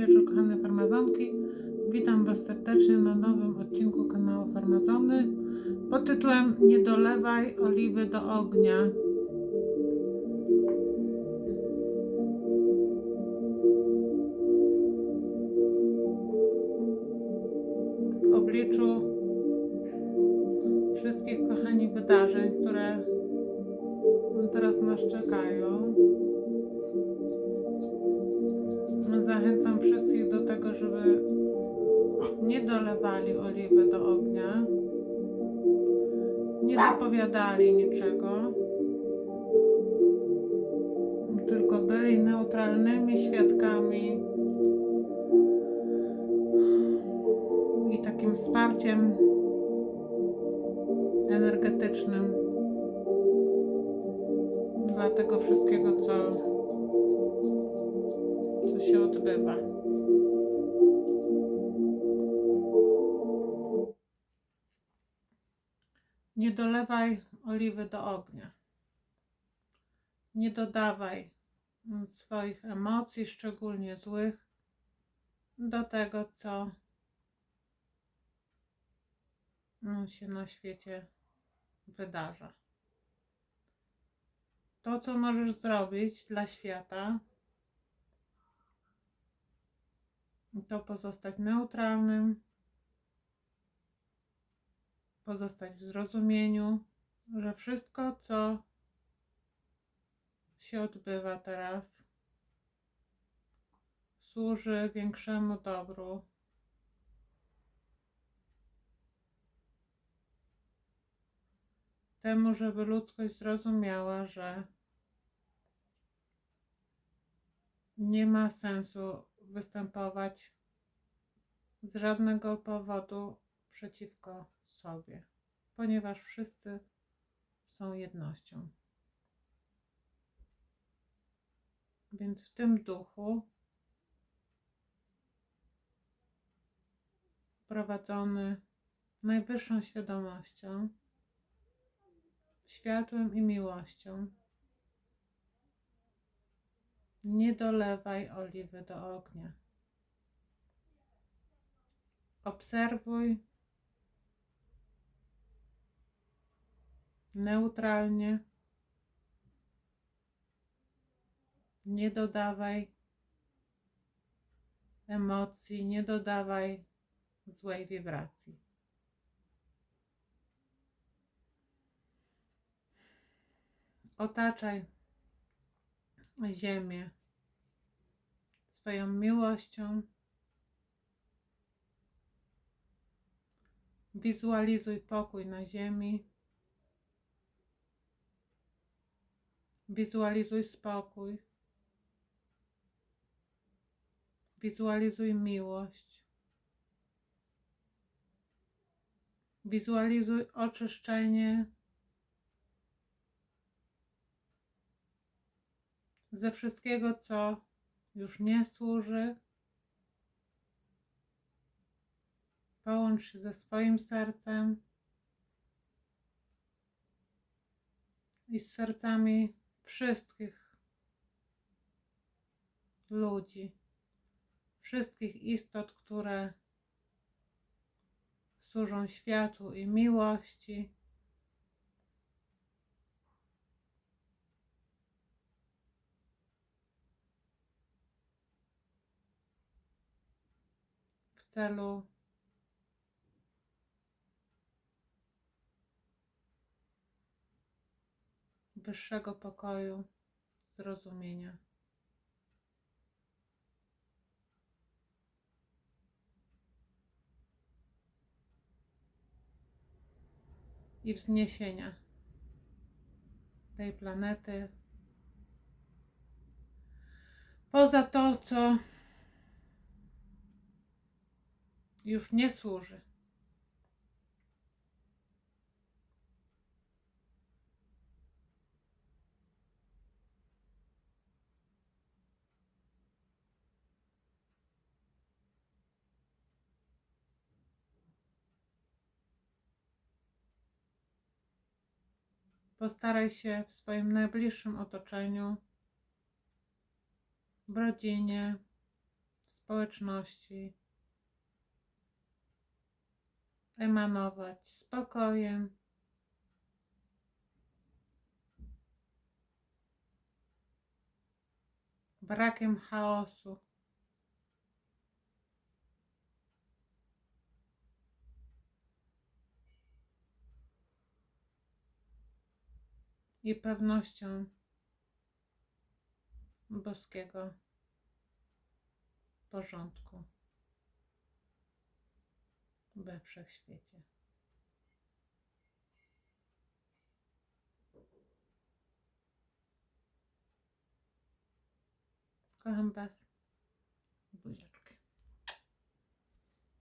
wieczór, kochane farmazonki. Witam Was serdecznie na nowym odcinku kanału Farmazony pod tytułem Nie dolewaj oliwy do ognia. W obliczu wszystkich, kochani, wydarzeń, które teraz nas czekają, żeby nie dolewali oliwy do ognia, nie dopowiadali niczego, tylko byli neutralnymi świadkami i takim wsparciem energetycznym dla tego wszystkiego, co co się odbywa. Nie dolewaj oliwy do ognia. Nie dodawaj swoich emocji, szczególnie złych, do tego, co się na świecie wydarza. To, co możesz zrobić dla świata, to pozostać neutralnym, pozostać w zrozumieniu, że wszystko, co się odbywa teraz, służy większemu dobru. Temu, żeby ludzkość zrozumiała, że nie ma sensu występować z żadnego powodu przeciwko sobie, ponieważ wszyscy są jednością. Więc w tym duchu prowadzony najwyższą świadomością, światłem i miłością, nie dolewaj oliwy do ognia. Obserwuj neutralnie. Nie dodawaj emocji, nie dodawaj złej wibracji. Otaczaj ziemię swoją miłością. Wizualizuj pokój na ziemi. Wizualizuj spokój. Wizualizuj miłość. Wizualizuj oczyszczenie ze wszystkiego, co już nie służy. Połącz się ze swoim sercem i z sercami wszystkich ludzi, wszystkich istot, które służą światu i miłości. w celu wyższego pokoju, zrozumienia. I wzniesienia tej planety poza to, co już nie służy. Postaraj się w swoim najbliższym otoczeniu, w rodzinie, społeczności, emanować spokojem, brakiem chaosu. I pewnością boskiego porządku we wszechświecie. Kocham Was. Buziaczki.